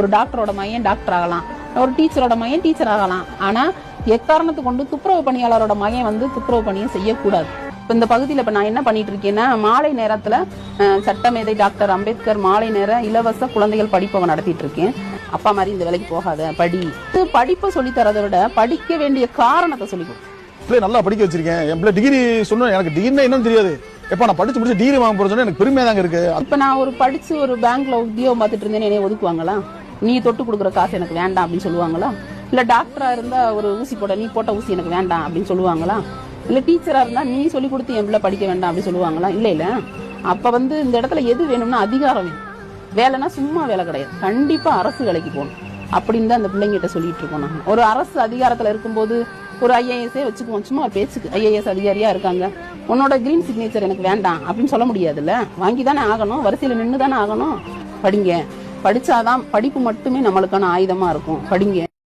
ஒரு டாக்டரோட மையன் டாக்டர் ஆகலாம். ஒரு டீச்சரோட மையன் டீச்சர் ஆகலாம். ஆனா எக்காரணத்து கொண்டு துப்புரவு பணியாளரோட மையம் வந்து துப்புரவு பணியை செய்யக்கூடாது. இப்ப இந்த பகுதியில் இப்ப நான் என்ன பண்ணிட்டு இருக்கேன்னா மாலை நேரத்துல சட்டமேதை டாக்டர் அம்பேத்கர் மாலை நேர இலவச குழந்தைகள் படிப்பகம் நடத்திட்டு இருக்கேன் அப்பா மாதிரி இந்த வேலைக்கு போகாத படி. படிப்பை சொல்லித் தரதை விட படிக்க வேண்டிய காரணத்தை சொல்லிக் கொடு. பிள்ளை நல்லா படிக்க வச்சிருக்கேன். என் பிள்ளை டிகிரி சொன்ன எனக்கு டிகிரினா என்னன்னு தெரியாது. எப்ப நான் படிச்சு முடிச்சு டிகிரி வாங்க போறேன்னு எனக்கு பெருமையா தாங்க இருக்கு. இப்ப நான் ஒரு படிச்சு ஒரு பேங்க்ல உத்தியோகம் பார்த்துட்டு இருந்தேன்னு என்னைய ஒதுக்குவாங்களா? நீ தொட்டு கொடுக்குற காசு எனக்கு வேண்டாம் அப்படின்னு சொல்லுவாங்களா? இல்லை டாக்டராக இருந்தால் ஒரு ஊசி போட நீ போட்ட ஊசி எனக்கு வேண்டாம் அப்படின்னு சொல்லுவாங்களா? இல்லை டீச்சராக இருந்தால் நீ சொல்லி கொடுத்து என் பிள்ளை படிக்க வேண்டாம் அப்படின்னு சொல்லுவாங்களா? இல்லை இல்லை. அப்போ வந்து இந்த இடத்துல எது வேணும்னா அதிகாரம் வேணும். வேலைன்னா சும்மா வேலை கிடையாது. கண்டிப்பாக அரசு வேலைக்கு போகணும். அப்படின்னு தான் அந்த பிள்ளைங்கிட்ட சொல்லிட்டு இருக்கோம் நாங்கள் ஒரு அரசு அதிகாரத்தில் இருக்கும்போது ஒரு ஐஏஎஸ்ஸே வச்சுக்குவோம். சும்மா பேச்சுக்கு ஐஏஎஸ் அதிகாரியாக இருக்காங்க. உன்னோட கிரீன் சிக்னேச்சர் எனக்கு வேண்டாம் அப்படின்னு சொல்ல முடியாதுல்ல? வாங்கி தானே ஆகணும். வரிசையில் நின்று தானே ஆகணும். படிங்க. படிச்சாதான் படிப்பு மட்டுமே நம்மளுக்கான ஆயுதமா இருக்கும். படிங்க.